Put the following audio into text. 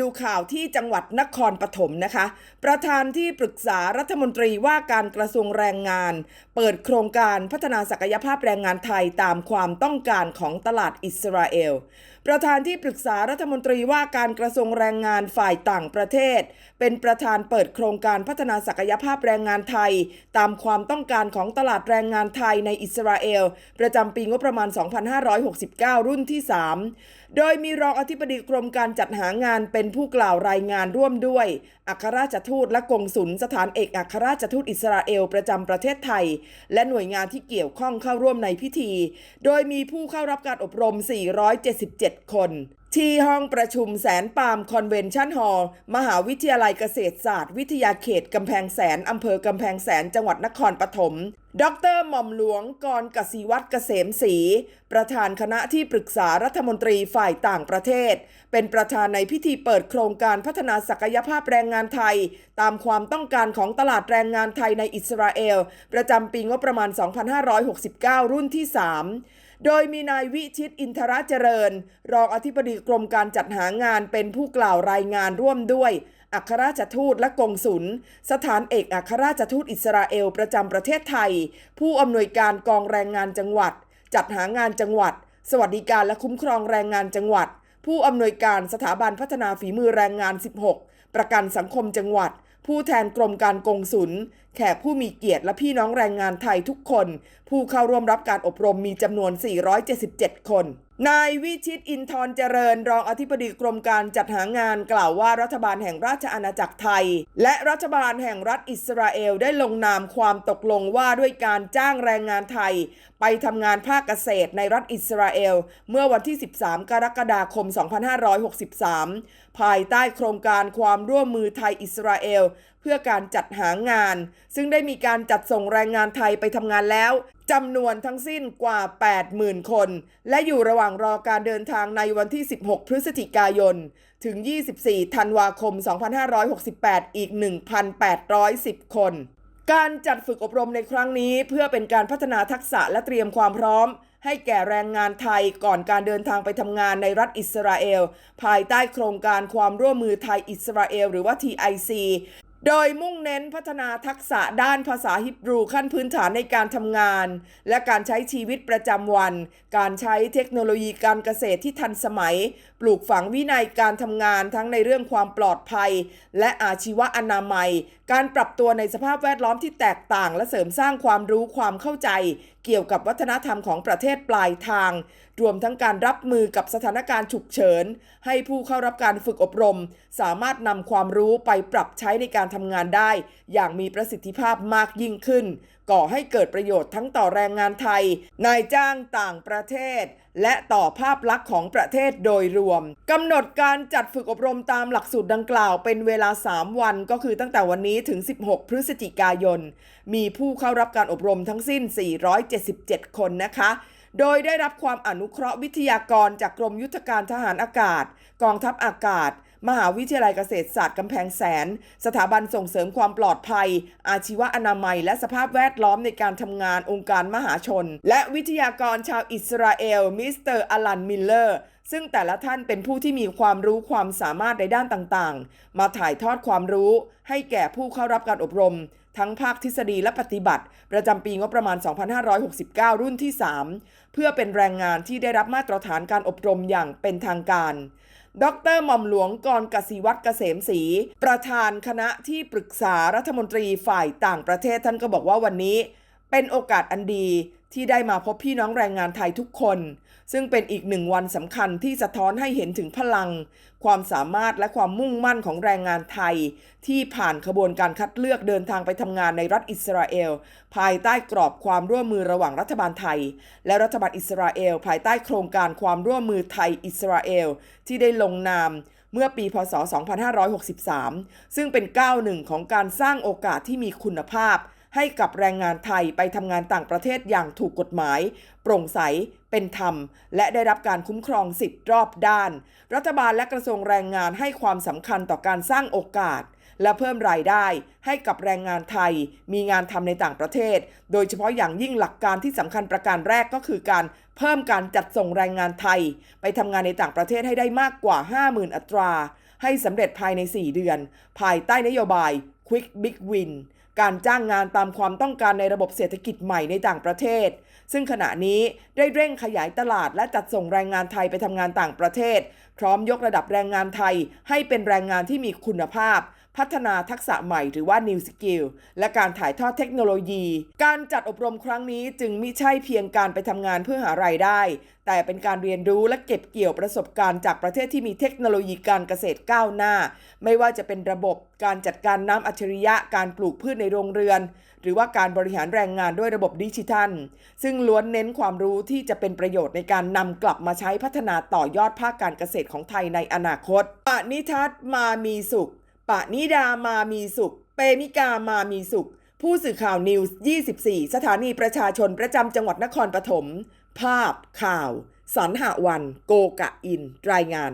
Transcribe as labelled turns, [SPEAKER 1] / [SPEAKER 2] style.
[SPEAKER 1] ดูข่าวที่จังหวัดนครปฐมนะคะ ประธานที่ปรึกษารัฐมนตรีว่าการกระทรวงแรงงาน เปิดโครงการพัฒนาศักยภาพแรงงานไทยตามความต้องการของตลาดอิสราเอล ประธานที่ปรึกษารัฐมนตรีว่าการกระทรวงแรงงานฝ่ายต่างประเทศ เป็นประธานเปิดโครงการพัฒนาศักยภาพแรงงานไทย ตามความต้องการของตลาดแรงงานไทยในอิสราเอล ประจำปีงบประมาณ 2569 รุ่นที่ 3 โดยมีรองอธิบดีกรมการจัดหางานเป็นผู้กล่าวรายงานร่วมด้วย อัครราชทูตและกงสุลสถานเอกอัครราชทูตอิสราเอลประจำประเทศไทย และหน่วยงานที่เกี่ยวข้องเข้าร่วมในพิธี โดยมีผู้เข้ารับการอบรม 477คน ที่ห้องประชุมแสนปามคอนเวนชั่นฮอลล์มหาวิทยาลัยเกษตรศาสตร์ วิทยาเขตกำแพงแสนอำเภอกำแพงแสนจังหวัดนครปฐมดรหม่อมหลวงกรกสิวัตรเกษมศรีประธานคณะที่ปรึกษารัฐมนตรีฝ่ายต่างประเทศ เป็นประธานในพิธีเปิดโครงการพัฒนาศักยภาพแรงงานไทย ตามความต้องการของตลาดแรงงานไทยในอิสราเอล ประจำปีงบประมาณ 2569 รุ่นที่ 3 โดยมีนายวิชิตอินทรเจริญ รองอธิบดีกรมการจัดหางานเป็นผู้กล่าวรายงานร่วมด้วย อัครราชทูตและกงสุล สถานเอกอัครราชทูตอิสราเอลประจำประเทศไทย ผู้อำนวยการกองแรงงานจังหวัด จัดหางานจังหวัด สวัสดิการและคุ้มครองแรงงานจังหวัด ผู้อำนวยการสถาบันพัฒนาฝีมือแรงงาน 16 ประกันสังคมจังหวัด ผู้แทนกรมการกงสุล แขกผู้มีเกียรติและพี่น้องแรงงานไทยทุกคน ผู้เข้าร่วมรับการอบรมมีจำนวน 477 คน นายวิชิตอินทร์เจริญ รองอธิบดีกรมการจัดหางานกล่าวว่ารัฐบาลแห่งราชอาณาจักรไทย และรัฐบาลแห่งรัฐอิสราเอลได้ลงนามความตกลงว่าด้วยการจ้างแรงงานไทย ไปทำงานภาคเกษตรในรัฐอิสราเอล เมื่อวันที่ 13 กรกฎาคม 2563 ภายใต้โครงการความร่วมมือไทยอิสราเอล เพื่อการจัดหางาน ซึ่งได้มีการจัดส่งแรงงานไทยไปทำงานแล้ว จำนวนทั้งสิ้นกว่า 80,000 คน และอยู่ระหว่างรอการเดินทางในวันที่ 16 พฤศจิกายน ถึง 24 ธันวาคม 2568 อีก 1,810 คน การจัดฝึกอบรมในครั้งนี้เพื่อเป็นการพัฒนาทักษะและเตรียมความพร้อม ให้แก่แรงงานไทยก่อนการเดินทางไปทำงานในรัฐอิสราเอล ภายใต้โครงการความร่วมมือไทยอิสราเอล หรือว่า TIC โดยมุ่งเน้นพัฒนาทักษะด้านภาษาฮิบรูขั้นพื้นฐานในการทำงาน และการใช้ชีวิตประจำวัน การใช้เทคโนโลยีการเกษตรที่ทันสมัย ปลูกฝังวินัยการทำงานทั้งในเรื่องความปลอดภัย และอาชีวอนามัย การปรับตัวในสภาพแวดล้อมที่แตกต่าง และเสริมสร้างความรู้ความเข้าใจ เกี่ยวกับวัฒนธรรมของประเทศปลายทาง รวมทั้งการรับมือกับสถานการณ์ฉุกเฉิน ให้ผู้เข้ารับการฝึกอบรม สามารถนำความรู้ไปปรับใช้ในการทำงานได้ อย่างมีประสิทธิภาพมากยิ่งขึ้น ก่อให้เกิดประโยชน์ทั้งต่อแรงงานไทย นายจ้างต่างประเทศ และต่อภาพลักษณ์ของประเทศโดยรวมกำหนดการจัดฝึกอบรมตามหลักสูตรดังกล่าวเป็นเวลา 3 วันก็คือตั้งแต่วันนี้ถึง 16 พฤศจิกายน มีผู้เข้ารับการอบรมทั้งสิ้น 477 คนนะคะโดยได้รับความอนุเคราะห์วิทยากรจากกรมยุทธการทหารอากาศ กองทัพอากาศ มหาวิทยาลัยเกษตรศาสตร์กำแพงแสน สถาบันส่งเสริมความปลอดภัย อาชีวอนามัย และสภาพแวดล้อมในการทำงานองค์การมหาชน และวิทยากรชาวอิสราเอล มิสเตอร์อลัน มิลเลอร์ซึ่งแต่ละท่านเป็นผู้ที่มีความรู้ความสามารถในด้านต่างๆ มาถ่ายทอดความรู้ ให้แก่ผู้เข้ารับการอบรม ทั้งภาคทฤษฎีและปฏิบัติ ประจำปีงบประมาณ 2569 รุ่นที่ 3 เพื่อเป็นแรงงานที่ได้รับมาตรฐานการอบรมอย่างเป็นทางการ ดรหม่อมหลวงกรกสิวัตรเกษมศรีประธานคณะที่ปรึกษารัฐมนตรีฝ่ายต่างประเทศท่านก็บอกว่าวันนี้ เป็นโอกาสอันดีที่ได้มาพบพี่น้องแรงงานไทยทุกคน ซึ่งเป็นอีกหนึ่งวันสำคัญที่สะท้อนให้เห็นถึงพลัง ความสามารถและความมุ่งมั่นของแรงงานไทย ที่ผ่านขบวนการคัดเลือกเดินทางไปทำงานในรัฐอิสราเอล ภายใต้กรอบความร่วมมือระหว่างรัฐบาลไทย และรัฐบาลอิสราเอล ภายใต้โครงการความร่วมมือไทยอิสราเอล ที่ได้ลงนามเมื่อปี พศ 2563 ซึ่งเป็นก้าวหนึ่งของการสร้างโอกาสที่มีคุณภาพ ให้กับแรงงานไทยไปทำงานต่างประเทศอย่างถูกกฎหมาย โปร่งใส เป็นธรรม และได้รับการคุ้มครองสิทธิ์รอบด้าน รัฐบาลและกระทรวงแรงงานให้ความสำคัญต่อการสร้างโอกาส และเพิ่มรายได้ให้กับแรงงานไทย มีงานทำในต่างประเทศ โดยเฉพาะอย่างยิ่งหลักการที่สำคัญประการแรกก็คือการเพิ่มการจัดส่งแรงงานไทย ไปทำงานในต่างประเทศให้ได้มากกว่า 50,000 อัตรา ให้สำเร็จภายใน 4 เดือน ภายใต้นโยบาย Quick Big Win การจ้างงานตามความต้องการในระบบเศรษฐกิจใหม่ในต่างประเทศ ซึ่งขณะนี้ได้เร่งขยายตลาดและจัดส่งแรงงานไทยไปทำงานต่างประเทศ พร้อมยกระดับแรงงานไทยให้เป็นแรงงานที่มีคุณภาพ พัฒนาทักษะใหม่หรือว่า New Skill และการถ่ายทอดเทคโนโลยี การจัดอบรมครั้งนี้จึงมิใช่เพียงการไปทำงานเพื่อหารายได้ แต่เป็นการเรียนรู้และเก็บเกี่ยวประสบการณ์จากประเทศที่มีเทคโนโลยีการเกษตรก้าวหน้า ไม่ว่าจะเป็นระบบการจัดการน้ำอัจฉริยะการปลูกพืชในโรงเรือน หรือว่าการบริหารแรงงานด้วยระบบดิจิทัล ซึ่งล้วนเน้นความรู้ที่จะเป็นประโยชน์ในการนำกลับมาใช้พัฒนาต่อยอดภาคการเกษตรของไทยในอนาคตปณิทัศน์มามีสุข ปะนิดามามีสุข เปมิกามามีสุข ผู้สื่อข่าวนิวส์ 24 สถานีประชาชนประจำจังหวัดนครปฐม ภาพข่าว สรรหวัน โกกะอิน รายงาน